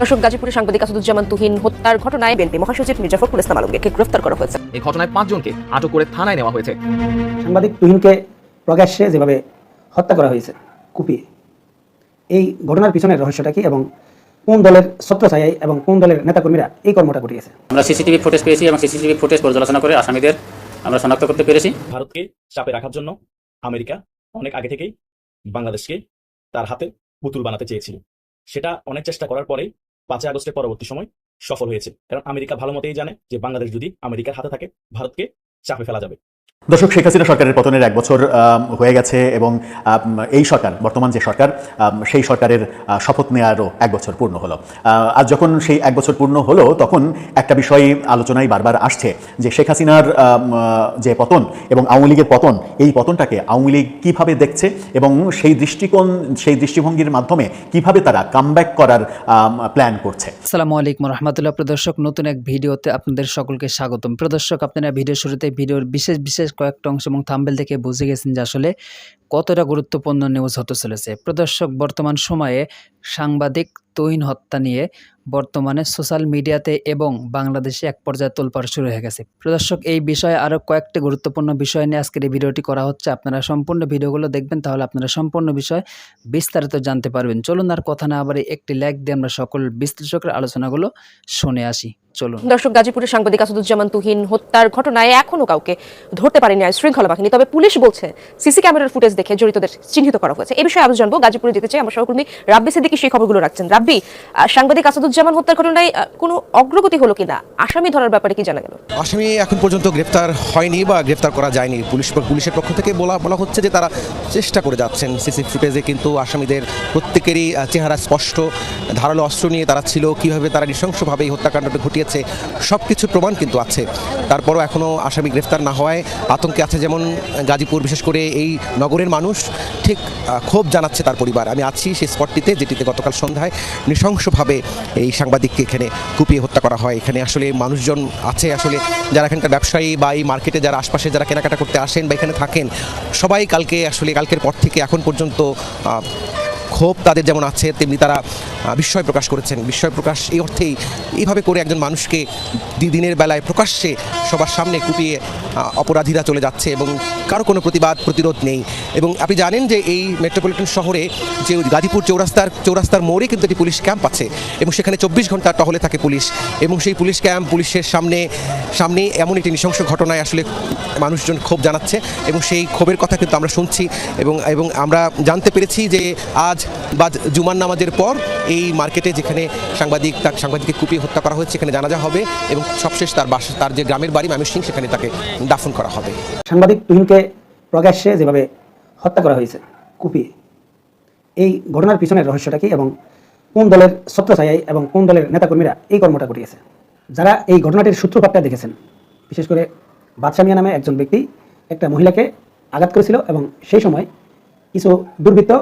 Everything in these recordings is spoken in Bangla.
দর্শক গাজীপুরের সাংবাদিক আসাদুজ্জামান তুহিন হত্যার ঘটনায় বিএনপি মহাসচিব মির্জা ফখরুল ইসলাম আলমগীরকে গ্রেফতার করা হয়েছে। এই ঘটনায় পাঁচজনকে আটক করে থানায় নেওয়া হয়েছে। সাংবাদিক তুহিনকে প্রকাশ্যে যেভাবে হত্যা করা হয়েছে কুপিয়ে। এই ঘটনার পিছনের রহস্যটা কি এবং কোন দলের ছত্রছায়ায় এবং কোন দলের নেতাকর্মীরা এই কর্মটা ঘটিয়েছে? আমরা সিসিটিভি ফুটেজ পেয়েছি এবং সিসিটিভি ফুটেজ পর্যালোচনা করে আসামিদের আমরা শনাক্ত করতে পেরেছি। ভারতকে চাপে রাখার জন্য আমেরিকা অনেক আগে থেকেই বাংলাদেশকে তার হাতে পুতুল বানাতে চেয়েছিল। সেটা অনেক চেষ্টা করার পরে পাঁচই আগস্টের পরবর্তী সময় সফল হয়েছে। কারণ আমেরিকা ভালো মতেই জানে যে বাংলাদেশ যদি আমেরিকার হাতে থাকে, ভারতকে চাপে ফেলা যাবে। দর্শক, শেখ হাসিনা সরকারের পতনের এক বছর হয়ে গেছে এবং এই সরকার, বর্তমান যে সরকার সেই সরকারের শপথ নেওয়ারও এক বছর পূর্ণ হলো। আজ যখন সেই এক বছর পূর্ণ হলো, তখন একটা বিষয় আলোচনায় বারবার আসছে যে শেখ হাসিনার যে পতন এবং আওয়ামী লীগের পতন, এই পতনটাকে আওয়ামী লীগ কীভাবে দেখছে এবং সেই দৃষ্টিকোণ, সেই দৃষ্টিভঙ্গির মাধ্যমে কীভাবে তারা কামব্যাক করার প্ল্যান করছে। আসসালামু আলাইকুম রহমতুল্লাহ। প্রদর্শক নতুন এক ভিডিওতে আপনাদের সকলকে স্বাগতম। প্রদর্শক আপনারা ভিডিও শুরুতে ভিডিওর বিশেষ বিশেষ কয়েকটা অংশ এবং থাম্বেল দেখে বুঝে গেছেন যে আসলে কতটা গুরুত্বপূর্ণ নিউজ হতে চলেছে। প্রদর্শক বর্তমান সময়ে সাংবাদিক তৈন হত্যা নিয়ে বর্তমানে সোশ্যাল মিডিয়াতে এবং বাংলাদেশে এক পর্যায়ে তোলপাড় শুরু হয়ে গেছে। প্রদর্শক এই বিষয়ে আরও কয়েকটি গুরুত্বপূর্ণ বিষয় নিয়ে আজকের এই ভিডিওটি করা হচ্ছে। আপনারা সম্পূর্ণ ভিডিওগুলো দেখবেন, তাহলে আপনারা সম্পূর্ণ বিষয় বিস্তারিত জানতে পারবেন। চলুন আর কথা না আবার একটি লাইক দিয়ে আমরা সকল বিশ্লেষকের আলোচনাগুলো শুনে আসি। দর্শক, গাজীপুরের সাংবাদিক আসাদুজ্জামান তুহিন হত্যার ঘটনায় এখনও কাউকে ধরতে পারেনি আইন শৃঙ্খলা বাহিনী। তবে পুলিশ বলছে, সিসি ক্যামেরার ফুটেজ দেখে জড়িতদের চিহ্নিত করা হয়েছে। এই বিষয়ে আরও জানব। গাজীপুরে যেতে চাই আমার সহকর্মী রাব্বি সিদ্দিকি। সেই খবরগুলো রাখছেন। রাব্বি আহ, সাংবাদিক আসাদুজ্জামান হত্যার ঘটনায় কোনো অগ্রগতি হলো কিনা? আসামি ধরার ব্যাপারে কি জানা গেল? আসামি এখন পর্যন্ত গ্রেফতার হয়নি বা গ্রেফতার করা যায়নি। পুলিশ পুলিশের পক্ষ থেকে বলা বলা হচ্ছে যে তারা চেষ্টা করে যাচ্ছেন সিসি ফুটেজে কিন্তু আসামিদের প্রত্যেকেরই চেহারা স্পষ্ট। ধারালো অস্ত্র নিয়ে তারা ছিল কীভাবে তারা নৃশংসভাবে এই হত্যাকাণ্ডটা ঘটিয়েছে সব কিছু প্রমাণ কিন্তু আছে। তারপরও এখনও আসামি গ্রেফতার না হওয়ায় আতঙ্কে আছে যেমন গাজীপুর বিশেষ করে এই নগরের মানুষ। ঠিক ক্ষোভ জানাচ্ছে তার পরিবার। আমি আছি সেই স্পটটিতে যেটিতে গতকাল সন্ধ্যায় নৃশংসভাবে এই সাংবাদিককে এখানে কুপিয়ে হত্যা করা হয়। এখানে আসলে মানুষজন আছে, আসলে যারা এখানকার ব্যবসায়ী বা এই মার্কেটে যারা আশপাশে যারা কেনাকাটা করতে আসেন বা এখানে থাকেন, সবাই কালকে, আসলে কালকের পর থেকে এখন পর্যন্ত ক্ষোভ তাদের যেমন আছে, তেমনি তারা বিস্ময় প্রকাশ করেছেন। বিস্ময় প্রকাশ এই অর্থেই এইভাবে করে একজন মানুষকে দিনের বেলায় প্রকাশ্যে সবার সামনে কুপিয়ে অপরাধীরা চলে যাচ্ছে এবং কারও কোনো প্রতিবাদ, প্রতিরোধ নেই। এবং আপনি জানেন যে এই মেট্রোপলিটন শহরে যে গাজীপুর চৌরাস্তার চৌরাস্তার মোড়ে কিন্তু একটি পুলিশ ক্যাম্প আছে এবং সেখানে চব্বিশ ঘণ্টা টহলে থাকে পুলিশ এবং সেই পুলিশ ক্যাম্প পুলিশের সামনে সামনে এমন একটি নৃশংস ঘটনায় আসলে মানুষজন ক্ষোভ জানাচ্ছে এবং সেই ক্ষোভের কথা কিন্তু আমরা শুনছি এবং এবং আমরা জানতে পেরেছি যে আজ বা জুমার নামাজের পর এই মার্কেটে যেখানে সাংবাদিক, তার সাংবাদিককে কুপিয়ে হত্যা করা হয়েছে, সেখানে জানাজা হবে এবং সবশেষ তার বাসা, তার যে গ্রামের বাড়ি ময়মনসিংহ, সেখানে তাকে দাফন করা হবে। সাংবাদিক তুহিনকে প্রকাশ্যে যেভাবে হত্যা করা হয়েছে, কুপিয়ে, এই ঘটনার পিছনের রহস্যটা কি এবং কোন দলের ছত্রছায়ায় এবং কোন দলের নেতাকর্মীরা এই কর্মটা ঘটিয়েছে? যারা এই ঘটনাটির সূত্রপাতটা দেখেছেন, বিশেষ করে বাদশামিয়া নামে একজন ব্যক্তি, একটা মহিলাকে আঘাত করেছিল এবং সেই সময় কিছু দুর্বৃত্ত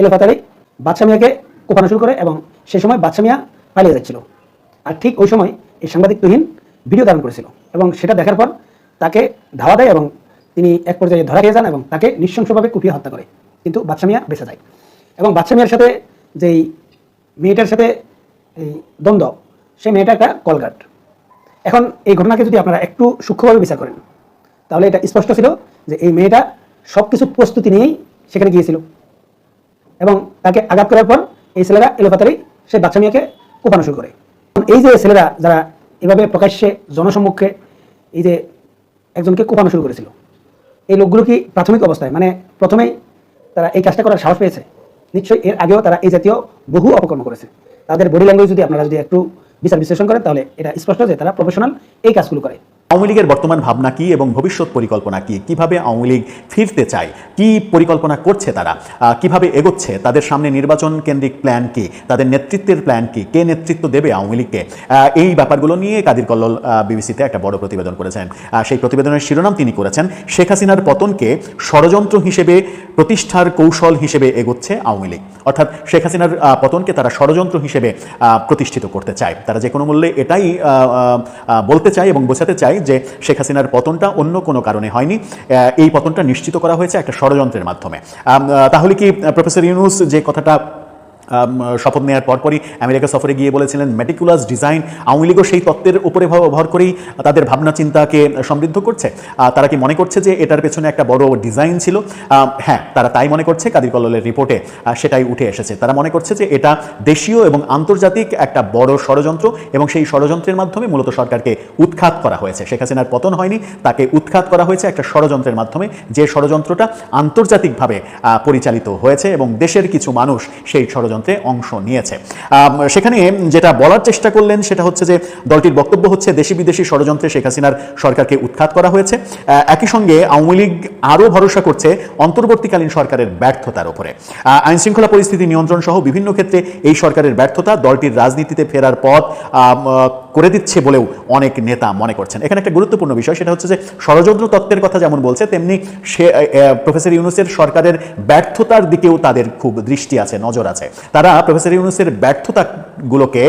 এলোপাতারি বাদশা মিয়াকে কোপানো শুরু করে এবং সেই সময় বাদশা মিয়া পালিয়ে যাচ্ছিল। আর ঠিক ওই সময় এই সাংবাদিক তুহিন ভিডিও ধারণ করেছিল এবং সেটা দেখার পর তাকে ধাওয়া দেয় এবং তিনি এক পর্যায়ে ধরা খেয়ে যান এবং তাকে নৃশংসভাবে কুপিয়ে হত্যা করে। কিন্তু বাদশা মিয়া বেঁচে যায় এবং বাদশা মিয়ার সাথে যেই মেয়েটার সাথে এই দ্বন্দ্ব, সেই মেয়েটা একটা কলগাট। এখন এই ঘটনাকে যদি আপনারা একটু সূক্ষ্মভাবে বিচার করেন, তাহলে এটা স্পষ্ট ছিল যে এই মেয়েটা সব কিছু প্রস্তুতি নিয়েই সেখানে গিয়েছিল। এবং তাকে আঘাত করার পর এই ছেলেরা এলোপাতারি সেই বাচ্চা মেয়েকে কোপানো শুরু করে। এই যে ছেলেরা যারা এভাবে প্রকাশ্যে জনসম্মুখে এই যে একজনকে কোপানো শুরু করেছিল, এই লোকগুলো কি প্রাথমিক অবস্থায়? মানে প্রথমেই তারা এই কাজটা করার সাহস পেয়েছে। নিশ্চয়ই এর আগেও তারা এই জাতীয় বহু অপকর্ম করেছে। তাদের বডি ল্যাঙ্গুয়েজ যদি আপনারা যদি একটু বিচার বিশ্লেষণ করেন, তাহলে এটা স্পষ্ট যে তারা প্রফেশনাল এই কাজগুলো করে। আওয়ামী লীগের বর্তমান ভাবনা কি এবং ভবিষ্যৎ পরিকল্পনা কি? কীভাবে আওয়ামী লীগ ফিরতে চায়? কি পরিকল্পনা করছে তারা? কীভাবে এগোচ্ছে? তাদের সামনে নির্বাচন কেন্দ্রিক প্ল্যান কি? তাদের নেতৃত্বের প্ল্যান কি? কে নেতৃত্ব দেবে আওয়ামী লীগকে? এই ব্যাপারগুলো নিয়ে কাদির কল্লোল বিবিসিতে একটা বড় প্রতিবেদন করেছেন। সেই প্রতিবেদনের শিরোনাম তিনি করেছেন, শেখ হাসিনার পতনকে ষড়যন্ত্র হিসেবে প্রতিষ্ঠার কৌশল হিসেবে এগোচ্ছে আওয়ামী লীগ। অর্থাৎ শেখ হাসিনার পতনকে তারা ষড়যন্ত্র হিসেবে প্রতিষ্ঠিত করতে চায়। তারা যে কোনো মূল্যে এটাই বলতে চায় এবং বোঝাতে চায় যে শেখ হাসিনার পতনটা অন্য কোনো কারণে হয়নি। এই পতনটা নিশ্চিত করা হয়েছে একটা ষড়যন্ত্রের মাধ্যমে। তাহলে কি প্রফেসর ইউনুস যে কথাটা শপথ নেওয়ার পরপরই আমেরিকা সফরে গিয়ে বলেছিলেন মেটিকুলাস ডিজাইন আওয়ামী লীগও সেই তত্ত্বের উপরে ভর করেই তাদের ভাবনা চিন্তাকে সমৃদ্ধ করছে। তারা কি মনে করছে যে এটার পেছনে একটা বড় ডিজাইন ছিল? হ্যাঁ তারা তাই মনে করছে কাদির কল্লোলের রিপোর্টে সেটাই উঠে এসেছে। তারা মনে করছে যে এটা দেশীয় এবং আন্তর্জাতিক একটা বড় ষড়যন্ত্র এবং সেই ষড়যন্ত্রের মাধ্যমে মূলত সরকারকে উৎখাত করা হয়েছে। শেখ হাসিনার পতন হয়নি, তাকে উৎখাত করা হয়েছে একটা ষড়যন্ত্রের মাধ্যমে, যে ষড়যন্ত্রটা আন্তর্জাতিকভাবে পরিচালিত হয়েছে এবং দেশের কিছু মানুষ সেই ষড়যন্ত্রে অংশ নিয়েছে। সেখানে যেটা বলার চেষ্টা করলেন সেটা হচ্ছে যে দলটির বক্তব্য হচ্ছে, দেশি বিদেশি ষড়যন্ত্রে শেখ হাসিনার সরকারকে উৎখাত করা হয়েছে। একই সঙ্গে আওয়ামী লীগ আরও ভরসা করছে অন্তর্বর্তীকালীন সরকারের ব্যর্থতার ওপরে আইন শৃঙ্খলা পরিস্থিতি নিয়ন্ত্রণ সহ বিভিন্ন ক্ষেত্রে এই সরকারের ব্যর্থতা দলটির রাজনীতিতে ফেরার পথ করে দিচ্ছে বলেও অনেক নেতা মনে করছেন। এখানে একটা গুরুত্বপূর্ণ বিষয়, সেটা হচ্ছে যে ষড়যন্ত্র তত্ত্বের কথা যেমন বলছে, তেমনি সে প্রফেসর ইউনুসের সরকারের ব্যর্থতার দিকেও তাদের খুব দৃষ্টি আছে, নজর আছে। তারা প্রফেসর ইউনুসের ব্যর্থতাগুলোকে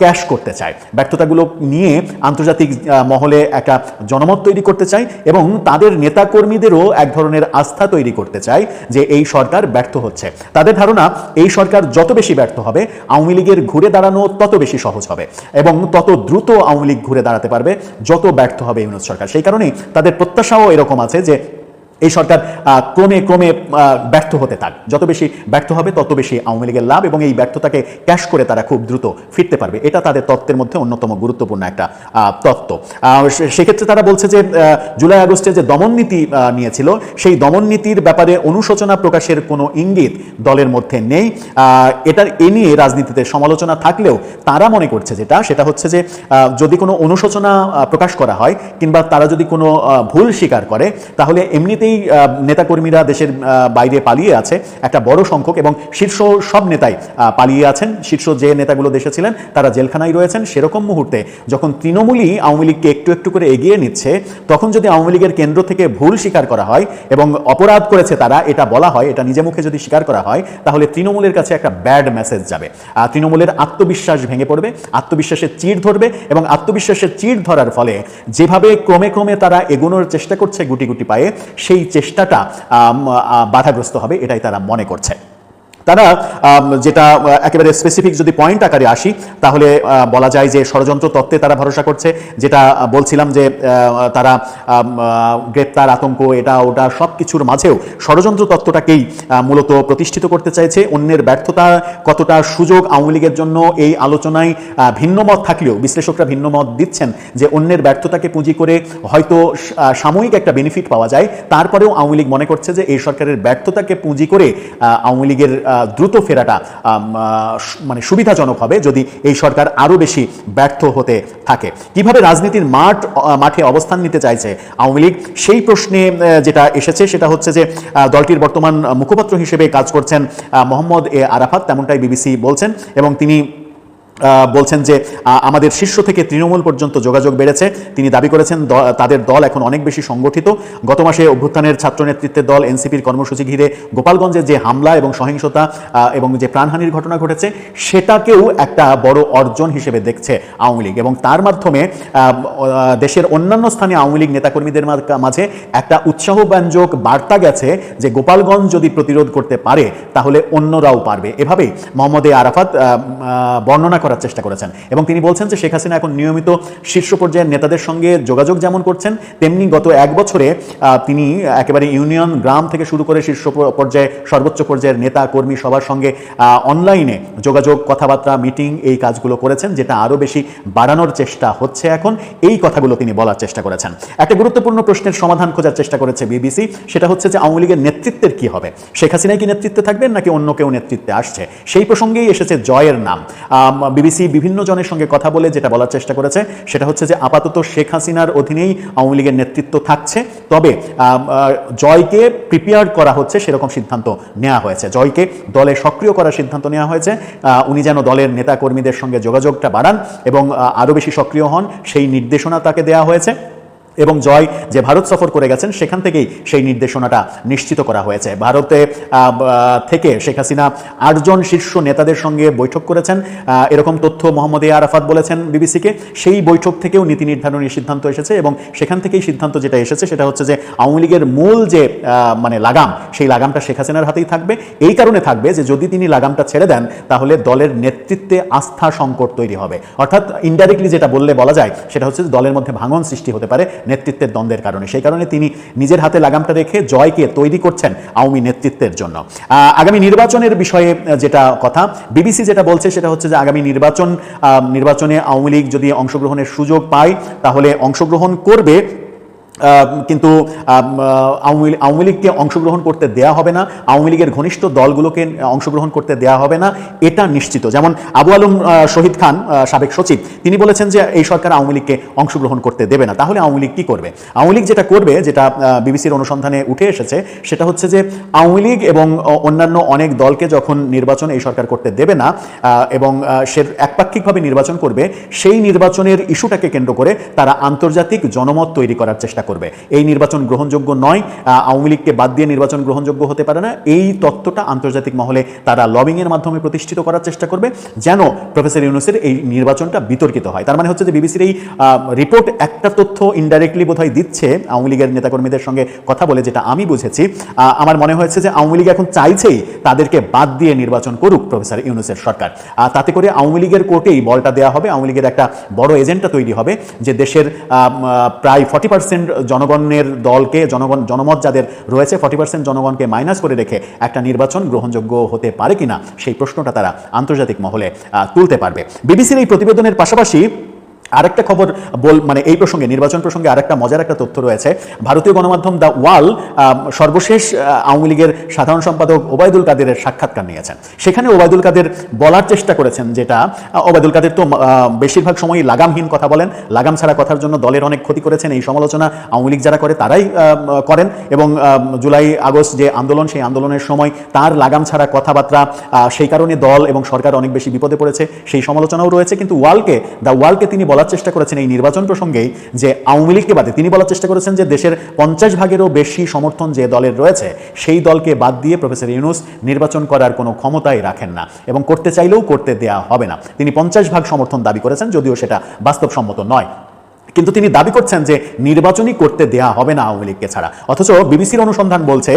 ক্যাশ করতে চায়। ব্যর্থতাগুলো নিয়ে আন্তর্জাতিক মহলে একটা জনমত তৈরি করতে চায় এবং তাদের নেতাকর্মীদেরও এক ধরনের আস্থা তৈরি করতে চায় যে এই সরকার ব্যর্থ হচ্ছে। তাদের ধারণা, এই সরকার যত বেশি ব্যর্থ হবে, আওয়ামী লীগের ঘুরে দাঁড়ানো তত বেশি সহজ হবে এবং তত দ্রুত আওয়ামী লীগ ঘুরে দাঁড়াতে পারবে, যত ব্যর্থ হবে ইউনুস সরকার। সেই কারণেই তাদের প্রত্যাশাও এরকম আছে যে এই সরকার ক্রমে ক্রমে ব্যর্থ হতে থাক। যত বেশি ব্যর্থ হবে, তত বেশি আওয়ামী লীগের লাভ এবং এই ব্যর্থতাকে ক্যাশ করে তারা খুব দ্রুত ফিরতে পারবে। এটা তাদের তত্ত্বের মধ্যে অন্যতম গুরুত্বপূর্ণ একটা তত্ত্ব। সেক্ষেত্রে তারা বলছে যে জুলাই আগস্টে যে দমন নীতি নিয়েছিল, সেই দমন নীতির ব্যাপারে অনুশোচনা প্রকাশের কোনো ইঙ্গিত দলের মধ্যে নেই। এটার এ নিয়ে রাজনীতিতে সমালোচনা থাকলেও তারা মনে করছে যেটা, সেটা হচ্ছে যে যদি কোনো অনুশোচনা প্রকাশ করা হয় কিংবা তারা যদি কোনো ভুল স্বীকার করে, তাহলে এমনিতেই আহ, নেতাকর্মীরা দেশের বাইরে পালিয়ে আছে। একটা বড় সংখ্যক এবং শীর্ষ সব নেতাই পালিয়ে আছেন। শীর্ষ যে নেতাগুলো দেশে ছিলেন তারা জেলখানায় রয়েছেন। সেরকম মুহূর্তে যখন তৃণমূলই আওয়ামী লীগকে একটু একটু করে এগিয়ে নিচ্ছে তখন যদি আওয়ামী লীগের কেন্দ্র থেকে ভুল স্বীকার করা হয় এবং অপরাধ করেছে তারা এটা বলা হয় এটা নিজে মুখে যদি স্বীকার করা হয় তাহলে তৃণমূলের কাছে একটা ব্যাড মেসেজ যাবে। তৃণমূলের আত্মবিশ্বাস ভেঙে পড়বে আত্মবিশ্বাসের চিড় ধরবে এবং আত্মবিশ্বাসের চিড় ধরার ফলে যেভাবে ক্রমে ক্রমে তারা এগোনোর চেষ্টা করছে গুটি গুটি পায়ে সেই চেষ্টাটা আহ, বাধাগ্রস্ত হবে এটাই তারা মনে করছে। তারা যেটা একেবারে স্পেসিফিক যদি পয়েন্ট আকারে আসি, তাহলে বলা যায় যে ষড়যন্ত্র তত্ত্বে তারা ভরসা করছে। যেটা বলছিলাম যে তারা গ্রেপ্তার, আতঙ্ক, এটা, ওটা সব কিছুর মাঝেও ষড়যন্ত্র তত্ত্বটাকেই মূলত প্রতিষ্ঠিত করতে চাইছে। অন্যের ব্যর্থতা কতটা সুযোগ আওয়ামী লীগের জন্য এই আলোচনায় ভিন্ন মত থাকলেও, বিশ্লেষকরা ভিন্ন মত দিচ্ছেন যে অন্যের ব্যর্থতাকে পুঁজি করে হয়তো সাময়িক একটা বেনিফিট পাওয়া যায়। তারপরেও আওয়ামী লীগ মনে করছে যে এই সরকারের ব্যর্থতাকে পুঁজি করে আওয়ামী লীগের দ্রুত ফেরাটা মানে সুবিধাজনক হবে যদি এই সরকার আরও বেশি ব্যর্থ হতে থাকে। কীভাবে রাজনীতির মাঠ মাঠে অবস্থান নিতে চাইছে আওয়ামী লীগ? সেই প্রশ্নে যেটা এসেছে সেটা হচ্ছে যে দলটির বর্তমান মুখপাত্র হিসেবে কাজ করছেন মোহাম্মদ এ আরাফাত, তেমনটাই বিবিসি বলছেন এবং তিনি বলছেন যে আমাদের শীর্ষ থেকে তৃণমূল পর্যন্ত যোগাযোগ বেড়েছে। তিনি দাবি করেছেন তাদের দল এখন অনেক বেশি সংগঠিত। গত মাসে অভ্যুত্থানের ছাত্র নেতৃত্বের দল, এনসিপির কর্মসূচি ঘিরে গোপালগঞ্জে যে হামলা এবং সহিংসতা এবং যে প্রাণহানির ঘটনা ঘটেছে, সেটাকেও একটা বড় অর্জন হিসেবে দেখছে আওয়ামী লীগ। এবং তার মাধ্যমে দেশের অন্যান্য স্থানে আওয়ামী লীগ নেতাকর্মীদের মাঝে একটা উৎসাহব্যঞ্জক বার্তা গেছে যে, গোপালগঞ্জ যদি প্রতিরোধ করতে পারে, তাহলে অন্যরাও পারবে। এভাবেই মোহাম্মদ আরাফাত বর্ণনা করার চেষ্টা করেছেন। এবং তিনি বলছেন যে শেখ হাসিনা এখন নিয়মিত শীর্ষ পর্যায়ের নেতাদের সঙ্গে যোগাযোগ যেমন করছেন, তেমনি গত এক বছরে তিনি একেবারে ইউনিয়ন গ্রাম থেকে শুরু করে শীর্ষ পর্যায়ে সর্বোচ্চ পর্যায়ের নেতা, কর্মী সবার সঙ্গে অনলাইনে যোগাযোগ, কথাবার্তা মিটিং এই কাজগুলো করেছেন, যেটা আরও বেশি বাড়ানোর চেষ্টা হচ্ছে এখন। এই কথাগুলো তিনি বলার চেষ্টা করেছেন। একটা গুরুত্বপূর্ণ প্রশ্নের সমাধান খোঁজার চেষ্টা করেছে বিবিসি, সেটা হচ্ছে যে আওয়ামী লীগের নেতৃত্বের কি হবে? শেখ হাসিনাই কি নেতৃত্বে থাকবেন নাকি অন্য কেউ নেতৃত্বে আসছে? সেই প্রসঙ্গেই এসেছে জয়ের নাম। বিবিসি বিভিন্ন জনের সঙ্গে কথা বলে যেটা বলার চেষ্টা করেছে, সেটা হচ্ছে যে আপাতত শেখ হাসিনার অধীনেই আওয়ামী লীগের নেতৃত্ব থাকছে। তবে জয়কে প্রিপেয়ার করা হচ্ছে সেরকম সিদ্ধান্ত নেওয়া হয়েছে। জয়কে দলে সক্রিয় করার সিদ্ধান্ত নেওয়া হয়েছে। উনি যেন দলের নেতা কর্মীদের সঙ্গে যোগাযোগটা বাড়ান এবং আরও বেশি সক্রিয় হন, সেই নির্দেশনা তাকে দেওয়া হয়েছে। এবং জয় যে ভারত সফর করে গেছেন, সেখান থেকেই সেই নির্দেশনাটা নিশ্চিত করা হয়েছে। ভারতে থেকে শেখ হাসিনা আটজন শীর্ষ নেতাদের সঙ্গে বৈঠক করেছেন। এরকম তথ্য মোহাম্মদ এ আরাফাত বলেছেন বিবিসিকে। সেই বৈঠক থেকেও নীতি নির্ধারণের সিদ্ধান্ত এসেছে এবং সেখান থেকেই সিদ্ধান্ত যেটা এসেছে, সেটা হচ্ছে যে আওয়ামী লীগের মূল যে মানে লাগাম, সেই লাগামটা শেখ হাসিনার হাতেই থাকবে। এই কারণে থাকবে যে যদি তিনি লাগামটা ছেড়ে দেন, তাহলে দলের নেতৃত্বে আস্থা সংকট তৈরি হবে। অর্থাৎ ইনডাইরেক্টলি যেটা বললে বলা যায়, সেটা হচ্ছে দলের মধ্যে ভাঙন সৃষ্টি হতে পারে। নেতৃত্বের দ্বন্দ্বের কারণে। সেই কারণে তিনি নিজের হাতে লাগামটা রেখে জয়কে তৈরি করছেন আওয়ামী নেতৃত্বের জন্য। আগামী নির্বাচনের বিষয়ে যেটা কথা, বিবিসি যেটা বলছে সেটা হচ্ছে যে আগামী নির্বাচন নির্বাচনে আওয়ামী লীগ যদি অংশগ্রহণের সুযোগ পায়, তাহলে অংশগ্রহণ করবে কিন্তু আওয়ামী আওয়ামী লীগকে অংশগ্রহণ করতে দেয়া হবে না, আওয়ামী লীগের ঘনিষ্ঠ দলগুলোকে অংশগ্রহণ করতে দেয়া হবে না, এটা নিশ্চিত। যেমন আবু আলম শহীদ খান সাবেক সচিব, তিনি বলেছেন যে এই সরকার আওয়ামী লীগকে অংশগ্রহণ করতে দেবে না। তাহলে আওয়ামী লীগ কি করবে? আওয়ামী লীগ যেটা করবে, যেটা বিবিসির অনুসন্ধানে উঠে এসেছে, সেটা হচ্ছে যে আওয়ামী লীগ এবং অন্যান্য অনেক দলকে যখন নির্বাচন এই সরকার করতে দেবে না এবং সে একপাক্ষিকভাবে নির্বাচন করবে, সেই নির্বাচনের ইস্যুটাকে কেন্দ্র করে তারা আন্তর্জাতিক জনমত তৈরি করার চেষ্টা করবে। এই নির্বাচন গ্রহণযোগ্য নয় আওয়ামী লীগকে বাদ দিয়ে নির্বাচন গ্রহণযোগ্য হতে পারে না। এই তত্ত্বটা আন্তর্জাতিক মহলে তারা লবিং এর মাধ্যমে প্রতিষ্ঠিত করার চেষ্টা করবে, যেন প্রফেসর ইউনুসের এই নির্বাচনটা বিতর্কিত হয়। তার মানে হচ্ছে যে বিবিসির এই রিপোর্ট একটা তথ্য ইনডাইরেক্টলি বোধহয় দিচ্ছে আওয়ামী লীগের নেতাকর্মীদের সঙ্গে কথা বলে, যেটা আমি বুঝেছি। আমার মনে হয়েছে যে আওয়ামী লীগ এখন চাইছেই তাদেরকে বাদ দিয়ে নির্বাচন করুক প্রফেসর ইউনুসের সরকার। তাতে করে আওয়ামী লীগের কোর্টেই বলটা দেওয়া হবে। আওয়ামী লীগের একটা বড় এজেন্টটা তৈরি হবে, যে দেশের প্রায় ফর্টি পার্সেন্ট জনগণের দলকে, জনগণ, জনমত যাদের রয়েছে ফর্টি পার্সেন্ট জনগণকে মাইনাস করে রেখে একটা নির্বাচন গ্রহণযোগ্য হতে পারে কিনা, সেই প্রশ্নটা তারা আন্তর্জাতিক মহলে তুলতে পারবে। বিবিসির এই প্রতিবেদনের পাশাপাশি আরেকটা খবর বল মানে এই প্রসঙ্গে, নির্বাচন প্রসঙ্গে আরেকটা মজার একটা তথ্য রয়েছে। ভারতীয় গণমাধ্যম দ্য ওয়াল সর্বশেষ আওয়ামী লীগের সাধারণ সম্পাদক ওবায়দুল কাদেরের সাক্ষাৎকার নিয়েছেন। সেখানে ওবায়দুল কাদের বলার চেষ্টা করেছেন যেটা ওবায়দুল কাদের তো বেশিরভাগ সময়ই লাগামহীন কথা বলেন। লাগাম ছাড়া কথার জন্য দলের অনেক ক্ষতি করেছেন। এই সমালোচনা আওয়ামী লীগ যারা করে, তারাই করেন এবং জুলাই, আগস্ট যে আন্দোলন, সেই আন্দোলনের সময় তার লাগাম ছাড়া কথাবার্তা সেই কারণে দল এবং সরকার অনেক বেশি বিপদে পড়েছে। সেই সমালোচনাও রয়েছে। কিন্তু ওয়ালকে, দ্য ওয়ালকে তিনি বলার চেষ্টা করেছেন এই নির্বাচন প্রসঙ্গে যে আওয়ামী লীগকে বাদে তিনি বলার চেষ্টা করেছেন যে দেশের পঞ্চাশ ভাগেরও বেশি সমর্থন যে দলের রয়েছে, সেই দলকে বাদ দিয়ে প্রফেসর ইউনুস নির্বাচন করার কোনো ক্ষমতাই রাখেন না এবং করতে চাইলেও করতে দেয়া হবে না। তিনি পঞ্চাশ ভাগ সমর্থন দাবি করেছেন, যদিও সেটা বাস্তবসম্মত নয়। কিন্তু তিনি দাবি করছেন যে নির্বাচনই করতে দেয়া হবে না আওয়ামী লীগকে ছাড়া। অথচ বিবিসির অনুসন্ধান বলছে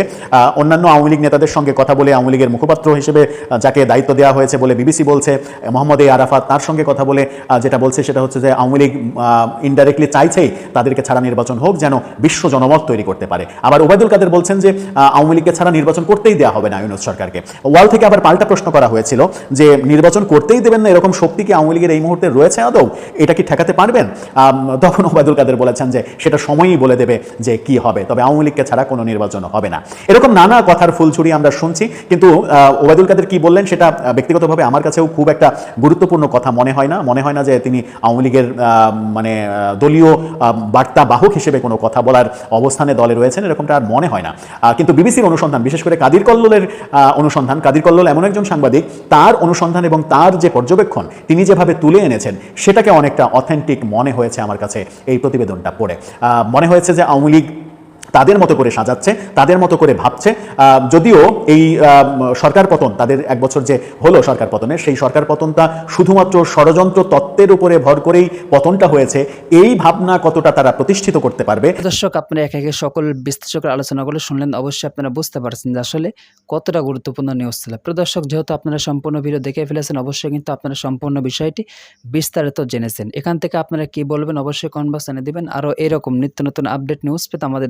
অন্যান্য আওয়ামী লীগ নেতাদের সঙ্গে কথা বলে আওয়ামী লীগের মুখপাত্র হিসেবে যাকে দায়িত্ব দেওয়া হয়েছে বলে বিবিসি বলছে মোহাম্মদ এ আরাফাত তার সঙ্গে কথা বলে যেটা বলছে সেটা হচ্ছে যে আওয়ামী লীগ ইনডাইরেক্টলি চাইছেই তাদেরকে ছাড়া নির্বাচন হোক যেন বিশ্ব জনমত তৈরি করতে পারে। আবার ওবায়দুল কাদের বলছেন যে আওয়ামী লীগকে ছাড়া নির্বাচন করতেই দেওয়া হবে না ইউনুস সরকারকে। ওয়াল থেকে আবার পাল্টা প্রশ্ন করা হয়েছিল যে, নির্বাচন করতেই দেবেন না এরকম শক্তি কি আওয়ামী লীগের এই মুহূর্তে রয়েছে আদৌ? এটা কি ঠেকাতে পারবেন? তখন ওবায়দুল কাদের বলেছেন যে সেটা সময়ই বলে দেবে যে কি হবে। তবে আওয়ামী লীগকে ছাড়া কোনো নির্বাচন হবে না। এরকম নানা কথার ফুলছুরি আমরা শুনছি, কিন্তু ওবায়দুল কাদের কি বললেন সেটা ব্যক্তিগতভাবে আমার কাছেও খুব একটা গুরুত্বপূর্ণ কথা মনে হয় না। মনে হয় না যে তিনি আওয়ামী লীগের মানে দলীয় বার্তা বাহক হিসেবে কোনো কথা বলার অবস্থানে দলে রয়েছেন, এরকমটা আর মনে হয় না। কিন্তু বিবিসির অনুসন্ধান, বিশেষ করে কাদির কল্লোলের অনুসন্ধান, কাদির কল্লোল এমন একজন সাংবাদিক, তার অনুসন্ধান এবং তার যে পর্যবেক্ষণ তিনি যেভাবে তুলে এনেছেন, সেটাকে অনেকটা অথেন্টিক মনে হয়েছে আমার কাছে। এই প্রতিবেদনটা পড়ে। মনে হয়েছে যে আওয়ামী লীগ তাদের মতো করে সাজাচ্ছে, তাদের মতো করে ভাবছে। যদিও এই সরকার পতন, তাদের এক বছর যে হলো সরকার পতনের, সেই সরকার পতনটা শুধুমাত্র ষড়যন্ত্র তত্ত্বের উপরে ভর করেই পতনটা হয়েছে। এই ভাবনা কতটা তারা প্রতিষ্ঠিত করতে পারবে? দর্শক, আপনারা একে একে সকল বিশ্লেষকের আলোচনাগুলো শুনলেন, অবশ্যই আপনারা বুঝতে পারছেন যে আসলে কতটা গুরুত্বপূর্ণ নিউজ ছিল। প্রদর্শক যেহেতু আপনারা সম্পূর্ণ ভিডিও দেখে ফেলেছেন, অবশ্যই কিন্তু আপনারা সম্পূর্ণ বিষয়টি বিস্তারিত জেনেছেন। এখান থেকে আপনারা কি বলবেন, অবশ্যই জানিয়ে দিবেন। আরও এরকম নিত্য নতুন আপডেট নিউজ পেতে আমাদের